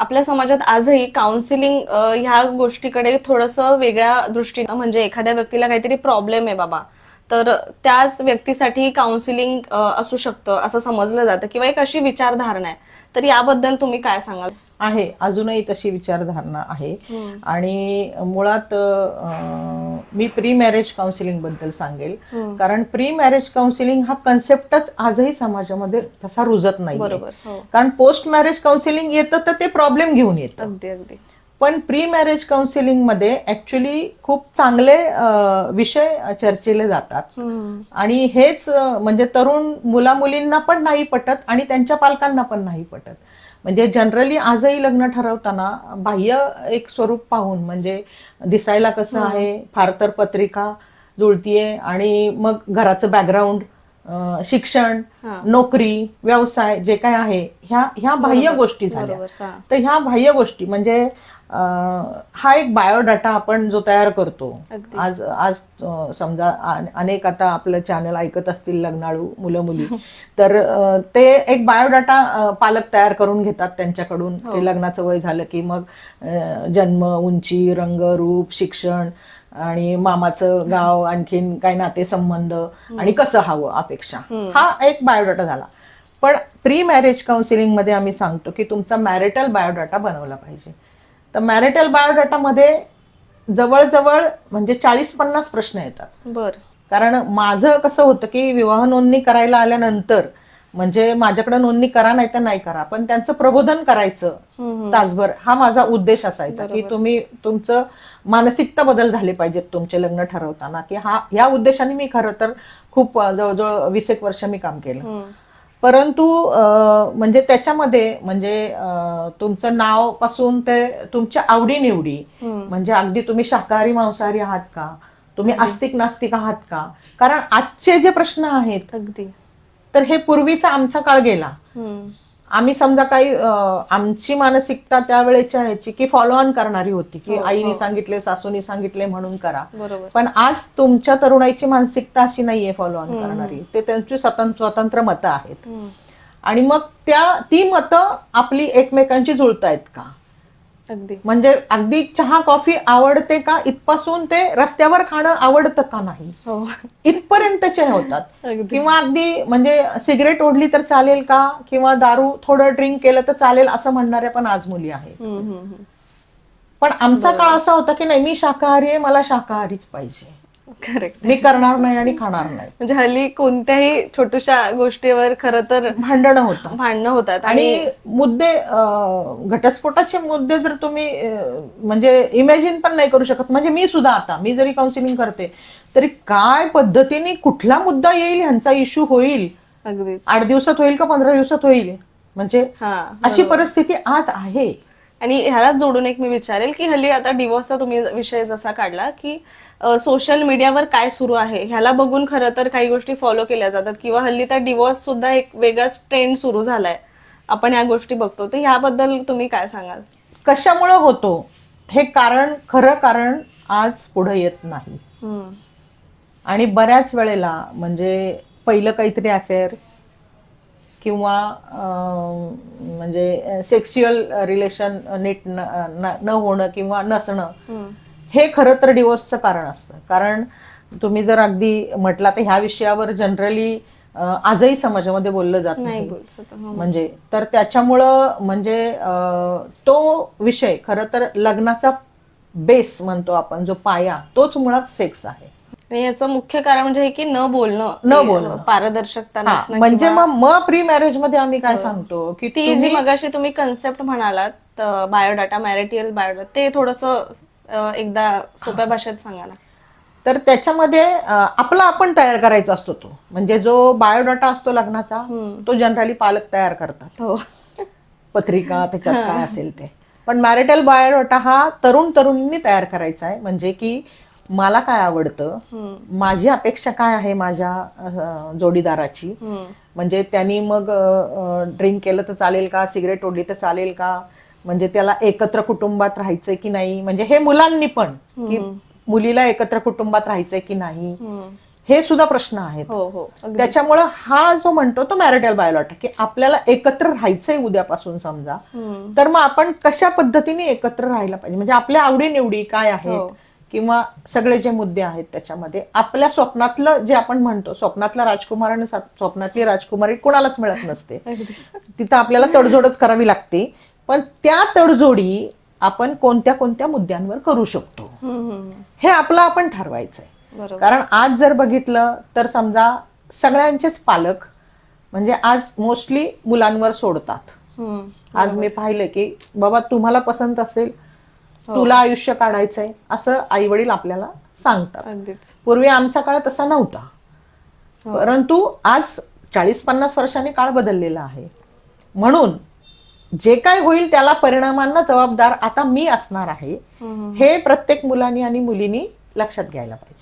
आपल्या समाजात आजही काउन्सिलिंग ह्या गोष्टीकडे थोडंसं वेगळ्या दृष्टीनं म्हणजे एखाद्या व्यक्तीला काहीतरी प्रॉब्लेम आहे बाबा तर त्याच व्यक्तीसाठी काउन्सिलिंग असू शकतं असं समजलं जातं किंवा एक अशी विचारधारणा आहे. तर याबद्दल तुम्ही काय सांगाल? आहे. अजूनही तशी विचारधारणा आहे. आणि मुळात मी प्री मॅरेज काउन्सिलिंगबद्दल सांगेल. कारण प्री मॅरेज काउन्सिलिंग हा कन्सेप्टच आजही समाजामध्ये तसा रुजत नाही बरोबर हो. कारण पोस्ट मॅरेज काउन्सिलिंग येतं तर ते प्रॉब्लेम घेऊन येतं. पण प्री मॅरेज काउन्सिलिंगमध्ये ऍक्च्युली खूप चांगले विषय चर्चेले जातात. आणि हेच म्हणजे तरुण मुला मुलींना पण नाही पटत आणि त्यांच्या पालकांना पण नाही पटत. म्हणजे जनरली आजही लग्न ठरवताना बाह्य एक स्वरूप पाहून म्हणजे दिसायला कसं आहे फार तर पत्रिका जुळतीये आणि मग घराचं बॅकग्राऊंड शिक्षण हा. नोकरी व्यवसाय जे काय आहे ह्या ह्या बाह्य गोष्टी झाल्या. हा. तर ह्या बाह्य गोष्टी म्हणजे हा एक बायोडाटा आपण जो तयार करतो. आज आज समजा अन- अनेक आता आपलं चॅनल ऐकत असतील लग्नाळू मुलं मुली तर ते एक बायोडाटा पालक तयार करून घेतात त्यांच्याकडून. हो. ते लग्नाचं वय झालं की मग जन्म उंची रंग रूप शिक्षण आणि मामाचं गाव आणखीन काय नातेसंबंध आणि कसं हवं अपेक्षा. हा एक बायोडाटा झाला. पण प्री मॅरेज काउन्सिलिंगमध्ये आम्ही सांगतो की तुमचा मॅरिटल बायोडाटा बनवला पाहिजे. तर मॅरिटल बायोडाटामध्ये जवळजवळ म्हणजे चाळीस पन्नास प्रश्न येतात. बर. कारण माझं कसं होतं की विवाह नोंदणी करायला आल्यानंतर म्हणजे माझ्याकडे नोंदणी करा नाही तर नाही करा पण त्यांचं प्रबोधन करायचं तासभर हा माझा उद्देश असायचा की तुम्ही तुमचं मानसिकता बदल झाले पाहिजेत तुमचे लग्न ठरवताना की हा या उद्देशाने मी खरं तर खूप जवळजवळ वीस एक वर्ष मी काम केलं. परंतु म्हणजे त्याच्यामध्ये म्हणजे तुमचं नावपासून ते तुमच्या आवडीनिवडी म्हणजे अगदी तुम्ही शाकाहारी मांसाहारी आहात का? तुम्ही आस्तिक नास्तिक आहात का? कारण आजचे जे प्रश्न आहेत अगदी. तर हे पूर्वीचा आमचा काळ गेला. आम्ही समजा काही आमची मानसिकता त्यावेळेच्या ह्याची की फॉलो ऑन करणारी होती की आईने सांगितले सासूनी सांगितले म्हणून करा. पण आज तुमच्या तरुणाईची मानसिकता अशी नाहीये फॉलो ऑन करणारी. ते त्यांची स्वतंत्र स्वतंत्र मतं आहेत. आणि मग त्या ती मतं आपली एकमेकांची जुळतायत का? अगदी. म्हणजे अगदी चहा कॉफी आवडते का? इथपासून ते रस्त्यावर खाणं आवडतं का नाही? हो. इथपर्यंतचे होतात. अगदी. किंवा अगदी म्हणजे सिगरेट ओढली तर चालेल का? किंवा दारू थोडं ड्रिंक केलं तर चालेल असं म्हणणाऱ्या पण आज मुली आहेत. हम्म, हम्म, हम्म. पण आमचा काळ असा होता की नाही मी शाकाहारी आहे मला शाकाहारीच पाहिजे. करेक्ट मी करणार नाही आणि खाणार नाही. म्हणजे हल्ली कोणत्याही छोट्याशा गोष्टीवर खरं तर भांडणं होतं भांडणं होतात आणि मुद्दे घटस्फोटाचे मुद्दे जर तुम्ही म्हणजे इमॅजिन पण नाही करू शकत. म्हणजे मी सुद्धा आता मी जरी काउन्सिलिंग करते तरी काय पद्धतीने कुठला मुद्दा येईल ह्यांचा इश्यू होईल? आठ दिवसात होईल का पंधरा दिवसात होईल? म्हणजे अशी परिस्थिती आज आहे. आणि ह्यालाच जोडून एक मी विचारेल की हल्ली आता डिवोर्सचा तुम्ही विषय जसा काढला की सोशल मीडियावर काय सुरू आहे? ह्याला बघून खरं तर काही गोष्टी फॉलो केल्या जातात. किंवा हल्ली तर डिवोर्स सुद्धा एक वेगळाच ट्रेंड सुरू झालाय. आपण ह्या गोष्टी बघतो. तर ह्याबद्दल तुम्ही काय सांगाल? कशामुळे होतो? हे कारण खरं कारण आज पुढे येत नाही. आणि बऱ्याच वेळेला म्हणजे पहिलं काहीतरी अफेअर किंवा म्हणजे सेक्स्युअल रिलेशन नीट न होणं किंवा नसणं. हे खरं तर डिवोर्सचं कारण असतं कारण तुम्ही जर अगदी म्हटला तर ह्या विषयावर जनरली आजही समाजामध्ये बोललं जात नाही हो. म्हणजे तर त्याच्यामुळं म्हणजे तो विषय खरं तर लग्नाचा बेस म्हणतो आपण जो पाया तोच मुळात सेक्स आहे याचं मुख्य कारण म्हणजे हे की न बोलणं न ते, बोलणं. पारदर्शकता हा, नसणं म्हणजे किंवा- मग मग प्री मॅरेजमध्ये आम्ही काय सांगतो की ती जी तुम्ही- मगाशी तुम्ही कन्सेप्ट म्हणालात बायोडाटा मॅरिटियल बायोडाटा ते थोडस एकदा सोप्या भाषेत सांगा ना. तर त्याच्यामध्ये अं, आपला आपण तयार करायचा असतो तो. म्हणजे जो बायोडाटा असतो लग्नाचा तो जनरली पालक तयार करतात. हो. पत्रिका त्याच्यात काय असेल ते. पण मॅरिटल बायोडाटा हा तरुण तरुणींनी तयार करायचा आहे. म्हणजे की मला काय आवडतं? माझी अपेक्षा काय आहे माझ्या जोडीदाराची. म्हणजे त्यांनी मग ड्रिंक केलं तर चालेल का? सिगरेट ओढली तर चालेल का? म्हणजे त्याला एकत्र कुटुंबात राहायचंय की नाही? म्हणजे हे मुलांनी पण की मुलीला एकत्र कुटुंबात राहायचंय की नाही. हे सुद्धा प्रश्न आहेत. हो हो. त्याच्यामुळं हा जो म्हणतो तो मॅरिटल बायोलॉटा की आपल्याला एकत्र राहायचंय उद्यापासून समजा. तर मग आपण कशा पद्धतीने एकत्र राहायला पाहिजे? म्हणजे आपल्या आवडीनिवडी काय आहेत? हो. किंवा सगळे जे मुद्दे आहेत त्याच्यामध्ये आपल्या स्वप्नातलं जे आपण म्हणतो स्वप्नातला राजकुमार आणि स्वप्नातली राजकुमारी कोणालाच मिळत नसते. तिथं आपल्याला तडजोडच करावी लागते पण त्या तडजोडी आपण कोणत्या कोणत्या मुद्द्यांवर करू शकतो. हे आपलं आपण ठरवायचंय बरोबर कारण आज जर बघितलं तर समजा सगळ्यांचेच पालक म्हणजे आज मोस्टली मुलांवर सोडतात. आज मी पाहिलं की बाबा तुम्हाला पसंत असेल तुला आयुष्य काढायचंय असं आई वडील आपल्याला सांगतात. पूर्वी आमच्या काळात तसा नव्हता. परंतु आज चाळीस पन्नास वर्षांनी काळ बदललेला आहे. म्हणून जे काय होईल त्याला परिणामांना जबाबदार आता मी असणार आहे. हे प्रत्येक मुलांनी आणि मुलींनी लक्षात घ्यायला पाहिजे.